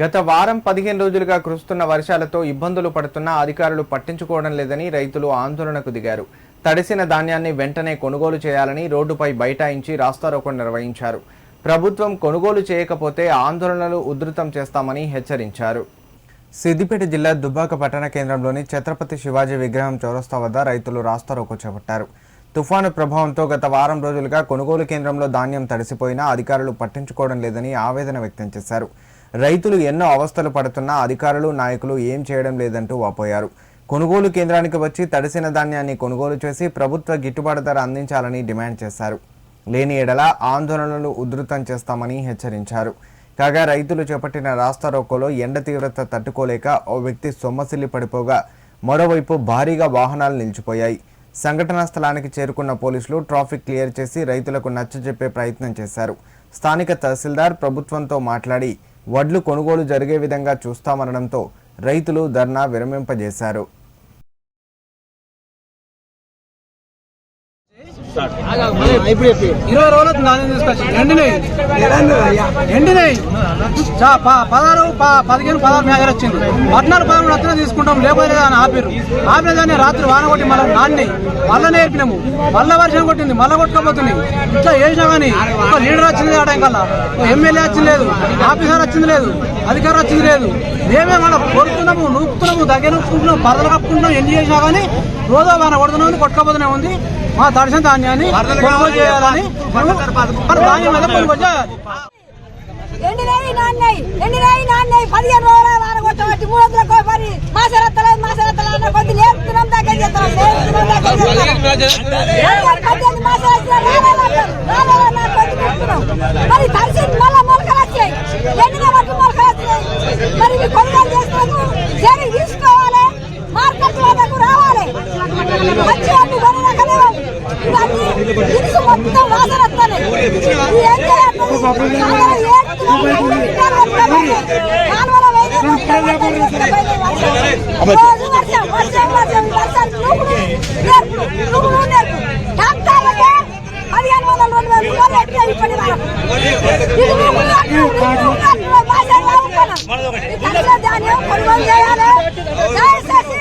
గత వారం పదిహేను రోజులుగా కురుస్తున్న వర్షాలతో ఇబ్బందులు పడుతున్న అధికారులు పట్టించుకోవడం లేదని రైతులు ఆందోళనకు దిగారు. తడిసిన ధాన్యాన్ని వెంటనే కొనుగోలు చేయాలని రోడ్డుపై బైఠాయించి రాస్తారోకో నిర్వహించారు. ప్రభుత్వం కొనుగోలు చేయకపోతే ఆందోళనలు ఉధృతం చేస్తామని హెచ్చరించారు. సిద్దిపేట జిల్లా దుబ్బాక పట్టణ కేంద్రంలోని ఛత్రపతి శివాజీ విగ్రహం చౌరస్తా వద్ద రైతులు రాస్తారోకో చేపట్టారు. తుఫాను ప్రభావంతో గత వారం రోజులుగా కొనుగోలు కేంద్రంలో ధాన్యం తడిసిపోయినా అధికారులు పట్టించుకోవడం లేదని ఆవేదన వ్యక్తం చేశారు. రైతులు ఎన్నో అవస్థలు పడుతున్నా అధికారులు నాయకులు ఏం చేయడం లేదంటూ వాపోయారు. కొనుగోలు కేంద్రానికి వచ్చి తడిసిన ధాన్యాన్ని కొనుగోలు చేసి ప్రభుత్వ గిట్టుబాటు ధర అందించాలని డిమాండ్ చేశారు. లేని ఎడల ఆందోళనలు ఉధృతం చేస్తామని హెచ్చరించారు. కాగా రైతులు చేపట్టిన రాస్తారోకోలో ఎండ తీవ్రత తట్టుకోలేక ఓ వ్యక్తి సొమ్మసిల్లి పడిపోగా మరోవైపు భారీగా వాహనాలు నిలిచిపోయాయి. సంఘటనా స్థలానికి చేరుకున్న పోలీసులు ట్రాఫిక్ క్లియర్ చేసి రైతులకు నచ్చజెప్పే ప్రయత్నం చేశారు. స్థానిక తహసీల్దార్ ప్రభుత్వంతో మాట్లాడి వడ్లు కొనుగోలు జరిగే విధంగా చూస్తామనడంతో రైతులు ధర్నా విరమింపజేశారు. ఇరవై రోజులు నాణ్యం తీసుకొచ్చి ఎండినాయి ఎండినాయి ప- పదహారు పదిహేను పదహారు మేఘాలు వచ్చింది. పద్నాలుగు పదహారు వచ్చినా తీసుకుంటాం లేకపోతే అని ఆపిరు ఆపిన దాన్ని రాత్రి వాన కొట్టి మళ్ళీ నాన్ని మళ్ళా నేర్పినాము మళ్ళా వర్షం కొట్టింది మళ్ళా కొట్టుకోబోతుంది ఇట్లా చేసినా కానీ ఒక లీడర్ వచ్చింది ఆ టైం కల్లా ఎమ్మెల్యే వచ్చింది లేదు ఆఫీసర్ వచ్చింది లేదు అధికారం వచ్చింది లేదు. మేమే మళ్ళీ కొడుతున్నాము నూపుతున్నాము దగ్గర నూపుకుంటున్నాం పరదలు కప్పుకుంటున్నాం ఎన్ని చేసినా కానీ రోజు వాన కొడుతున్నాం కొట్టుకోపోతూనే ఉంది. మా దర్శన ధాన్యాన్ని కొనుగోలు చేయాలని ధాన్యం మీద కొనుగోలు చేయాలి. ఎండినాయి నాన్నయ్య ఎండినాయి నాన్నయ్య పదిహేను రోజుల వారం కొట్టబట్టి మూడు వందల మరి మాసరత్తలేదు మాసరత్తలేదు కొద్ది దగ్గర దగ్గర మరి తడిసి మళ్ళా మొలకలు వచ్చాయి. ఎండిన బట్టి మొలకలు వచ్చినాయి మరి ఇవి కొనుగోలు చేసినందుకు చర్య తీసుకోవాలి. మార్కెట్ వద్దకు రావాలి. మొత్తం వర్షం. వర్షం, వర్షం, వర్షం, పదిహేను వందల రెండు వేల రూపాయలు ఇప్పటి వరకు. ధాన్యం కొనుగోలు చేయాలి దయచేసి